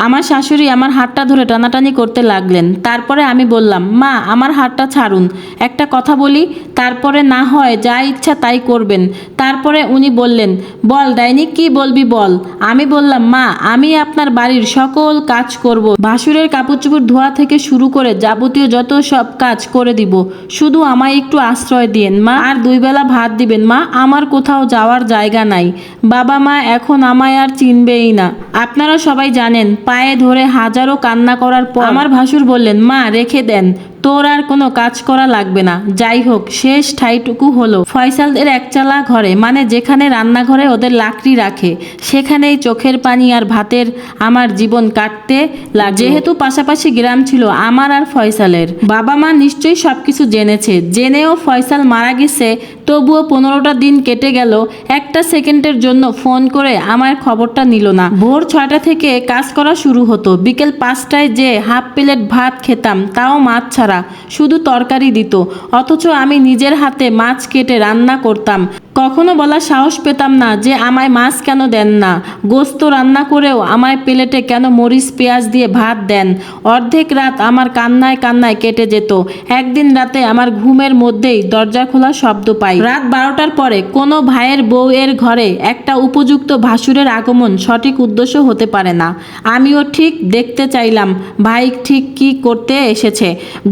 আমার শাশুড়ি আমার হাতটা ধরে টানাটানি করতে লাগলেন। তারপরে আমি বললাম, মা, আমার হাতটা ছাড়ুন। একটা কথা বলি, তারপরে না হয় যা ইচ্ছা তাই করবেন। তারপরে উনি বললেন, বল ডাইনি, কি বলবি বল? আমি বললাম, মা, আমি আপনার বাড়ির সকল কাজ করব। ভাসুরের কাপড় ধোয়া থেকে শুরু করে যাবতীয় যত সব কাজ করে দিব। শুধু আমায় একটু আশ্রয় দিয়েন, মা। আর দুই বেলা ভাত দিবেন, মা। আমার কোথাও যাওয়ার জায়গা নাই। বাবা মা এখন আমায় আর চিনবেই না। আপনারা সবাই জানেন পায়ে ধরে হাজারো কান্না করার পর আমার ভাসুর বললেন মা রেখে দেন। তোর আর কোনো কাজ করা লাগবে না। যাই হোক শেষ ঠাইটুকু হলো ফয়সালদের একচালা ঘরে মানে যেখানে রান্নাঘরে ওদের লাকড়ি রাখে, সেখানেই চোখের পানি আর ভাতের আমার জীবন কাটতে লাগ যেহেতু পাশাপাশি গ্রাম ছিল আমার আর ফয়সালের। বাবা মা নিশ্চয়ই সবকিছু জেনেছে। জেনেও ফয়সাল মারা গেছে, তবুও পনেরোটা দিন কেটে গেল, একটা সেকেন্ডের জন্য ফোন করে আমার খবরটা নিল না। ভোর ছয়টা থেকে কাজ করা শুরু হতো। বিকেল পাঁচটায় যে হাফ প্লেট ভাত খেতাম, তাও মাছ ছাড়া শুধু তরকারি দিত। অথচ আমি নিজের হাতে মাছ কেটে রান্না করতাম। কখনো বলার সাহস পেতাম না যে আমায় মাছ কেন দেন না। গোস্ত রান্না করেও আমায় প্লেটে কেন মরিচ, পেঁয়াজ দিয়ে ভাত দেন। অর্ধেক রাত আমার কান্নায় কান্নায় কেটে যেত। একদিন রাতে আমার ঘুমের মধ্যেই দরজা খোলা শব্দ পাই। রাত বারোটার পরে কোনো ভাইয়ের বউয়ের ঘরে একটা উপযুক্ত ভাসুরের আগমন সঠিক উদ্দেশ্য হতে পারে না। আমিও ঠিক দেখতে চাইলাম, ভাই ঠিক কি করতে এসেছে?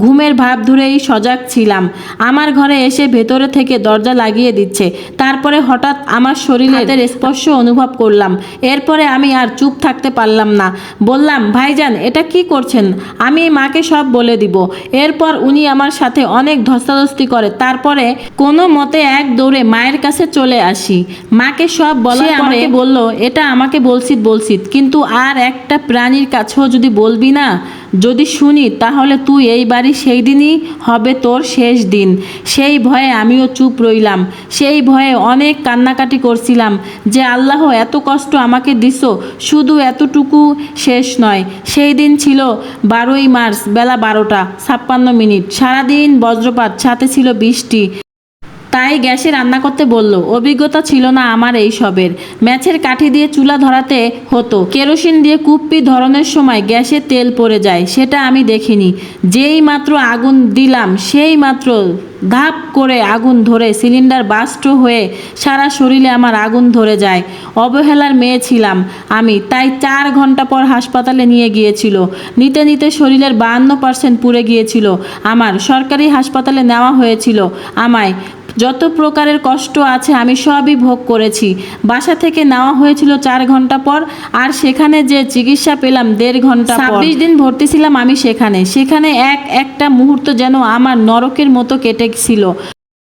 ঘুমের ভাব ধরেই সজাগ ছিলাম। আমার ঘরে এসে ভেতরে থেকে দরজা লাগিয়ে দিচ্ছে। তারপরে হঠাৎ আমার শরীরের স্পর্শ অনুভব করলাম। এরপরে আমি আর চুপ থাকতে পারলাম না। বললাম ভাইজান এটা কি করছেন? আমি মাকে সব বলে দিব। এরপর উনি আমার সাথে অনেক ধস্তাধস্তি করে। তারপরে কোনো মতে এক দৌড়ে মায়ের কাছে চলে আসি। মাকে সব বলার পরে আমাকে বলল এটা আমাকে বলছিত বলছিত। কিন্তু আর একটা প্রাণীর কাছেও যদি বলবি না যদি শুনি তাহলে তুই এই বাড়ি সেই দিনই হবে তোর শেষ দিন। সেই ভয়ে আমিও চুপ রইলাম। সেই ভয়ে অনেক কান্নাকাটি করছিলাম যে, আল্লাহ, এত কষ্ট আমাকে দিস শুধু এতটুকু শেষ নয়। সেই দিন ছিল বারোই মার্চ, বেলা বারোটা, ছাপ্পান্ন মিনিট। সারাদিন বজ্রপাত, সাথে ছিল বৃষ্টি। তাই গ্যাসে রান্না করতে বলল, অভিজ্ঞতা ছিল না আমার এই সবের। ম্যাচের কাঠি দিয়ে চুলা ধরাতে হতো। কেরোসিন দিয়ে কুপ্পি ধরনের সময় গ্যাসে তেল পড়ে যায়, সেটা আমি দেখিনি। যেই মাত্র আগুন দিলাম সেই মাত্র ধাপ করে আগুন ধরে সিলিন্ডার বাস্ট হয়ে সারা শরীরে আমার আগুন ধরে যায়। অবহেলার মেয়ে ছিলাম আমি, তাই চার ঘণ্টা পর হাসপাতালে নিয়ে গিয়েছিল। নিতে নিতে শরীরের বাহান্ন পার্সেন্ট পুড়ে গিয়েছিল। আমার সরকারি হাসপাতালে নেওয়া হয়েছিল। আমায় যত প্রকারের কষ্ট আছে আমি সবই ভোগ করেছি। বাসা থেকে নেওয়া হয়েছিল চার ঘণ্টা পর, আর সেখানে যে চিকিৎসা পেলাম দেড় ঘণ্টা ছাব্বিশ দিন ভর্তি ছিলাম আমি সেখানে। সেখানে এক একটা মুহূর্ত যেন আমার নরকের মতো কেটেছিল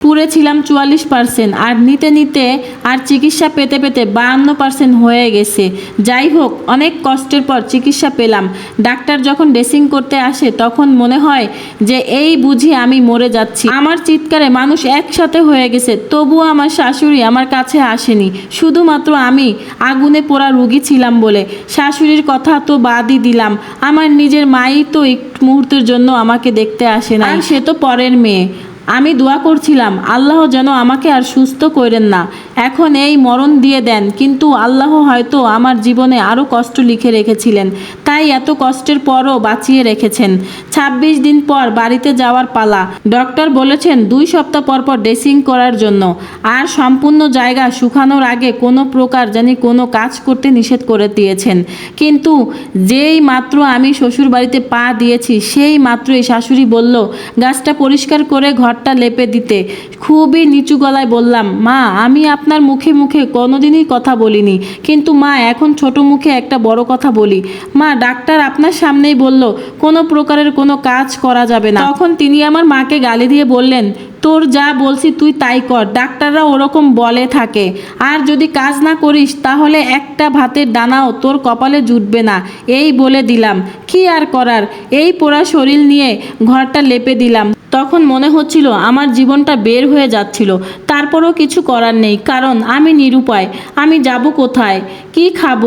পুরে ছিলাম চুয়াল্লিশ পার্সেন্ট আর নিতে নিতে আর চিকিৎসা পেতে পেতে বাহান্ন পার্সেন্ট হয়ে গেছে। যাই হোক, অনেক কষ্টের পর চিকিৎসা পেলাম। ডাক্তার যখন ড্রেসিং করতে আসে, তখন মনে হয় যে এই বুঝি আমি মরে যাচ্ছি। আমার চিৎকারে মানুষ একসাথে হয়ে গেছে, তবুও আমার শাশুড়ি আমার কাছে আসেনি। শুধুমাত্র আমি আগুনে পোড়া রুগী ছিলাম বলে। শাশুড়ির কথা তো বাদই দিলাম। আমার নিজের মাই তো এক মুহূর্তের জন্য আমাকে দেখতে আসে না সে তো পরের মেয়ে। আমি দোয়া করছিলাম, আল্লাহ যেন আমাকে আর সুস্থ করেন না। এখন এই মরণ দিয়ে দেন, কিন্তু আল্লাহ হয়তো আমার জীবনে আরও কষ্ট লিখে রেখেছিলেন। তাই এত কষ্টের পরও বাঁচিয়ে রেখেছেন। ২৬ দিন পর বাড়িতে যাওয়ার পালা। ডক্টর বলেছেন, দুই সপ্তাহ পর পর ড্রেসিং করার জন্য। আর সম্পূর্ণ জায়গা শুকানোর আগে কোনো প্রকার জানি কোনো কাজ করতে নিষেধ করে দিয়েছেন। কিন্তু যেই মাত্র আমি শ্বশুর বাড়িতে পা দিয়েছি, সেই মাত্রই শাশুড়ি বলল, গাছটা পরিষ্কার করে ঘরটা লেপে দিতে। খুবই নিচু গলায় বললাম, মা, আমি আপনার মুখে মুখে কোনোদিনই কথা বলিনি। কিন্তু মা, এখন ছোট মুখে একটা বড় কথা বলি। মা, ডাক্তার আপনার সামনেই বলল, কোনো প্রকারের কোনো কাজ করা যাবে না। তখন তিনি আমার মাকে গালি দিয়ে বললেন, তোর যা বলছি তুই তাই কর, ডাক্তাররা ওরকম বলে থাকে। আর যদি কাজ না করিস, তাহলে একটা ভাতের দানাও তোর কপালে জুটবে না। এই বলে দিলাম। কি আর করার? এই পোড়া শরীর নিয়ে ঘরটা লেপে দিলাম। তখন মনে হচ্ছিল আমার জীবনটা বের হয়ে যাচ্ছিল। তারপরও কিছু করার নেই, কারণ আমি নিরুপায়। আমি যাব কোথায়? কি খাব?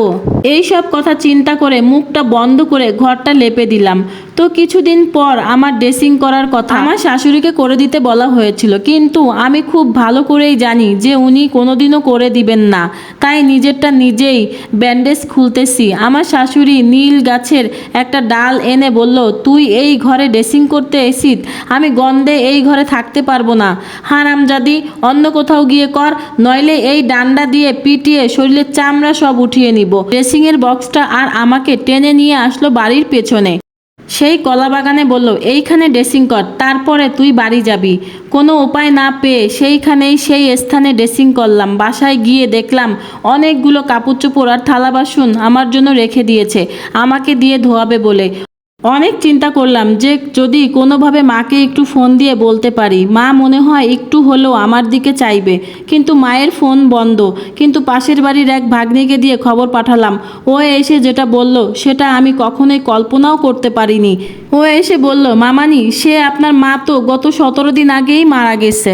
এই সব কথা চিন্তা করে মুখটা বন্ধ করে ঘরটা লেপে দিলাম। তো কিছুদিন পর আমার ড্রেসিং করার কথা আমার শাশুড়িকে করে দিতে বলা হয়েছিল। কিন্তু আমি খুব ভালো করেই জানি যে উনি কোনোদিনও করে দিবেন না। তাই নিজেরটা নিজেই ব্যান্ডেজ খুলতেছি। আমার শাশুড়ি নীল গাছের একটা ডাল এনে বলল, তুই এই ঘরে ড্রেসিং করতে এসিস আমি গন্ধে এই ঘরে থাকতে পারব না। হারামজাদি, অন্য কোথাও গিয়ে কর, নইলে এই ডান্ডা দিয়ে পিটিয়ে শরীরের চামড়া সব উঠিয়ে নিব। ড্রেসিংয়ের বক্সটা আর আমাকে টেনে নিয়ে আসলো বাড়ির পেছনে। সেই কলা বাগানে বলল, এইখানে ড্রেসিং কর, তারপরে তুই বাড়ি যাবি। কোনো উপায় না পেয়ে সেইখানেই সেই স্থানে ড্রেসিং করলাম। বাসায় গিয়ে দেখলাম, অনেকগুলো কাপড় চোপড় আর থালা বাসন আমার জন্য রেখে দিয়েছে। আমাকে দিয়ে ধোয়াবে বলে। অনেক চিন্তা করলাম যে যদি কোনোভাবে মাকে একটু ফোন দিয়ে বলতে পারি, মা মনে হয় একটু হলেও আমার দিকে চাইবে। কিন্তু মায়ের ফোন বন্ধ। কিন্তু পাশের বাড়ির এক ভাগ্নিকে দিয়ে খবর পাঠালাম। ও এসে যেটা বলল, সেটা আমি কখনোই কল্পনাও করতে পারিনি। ও এসে বলল, মামানি, সে আপনার মা তো গত সতেরো দিন আগেই মারা গেছে।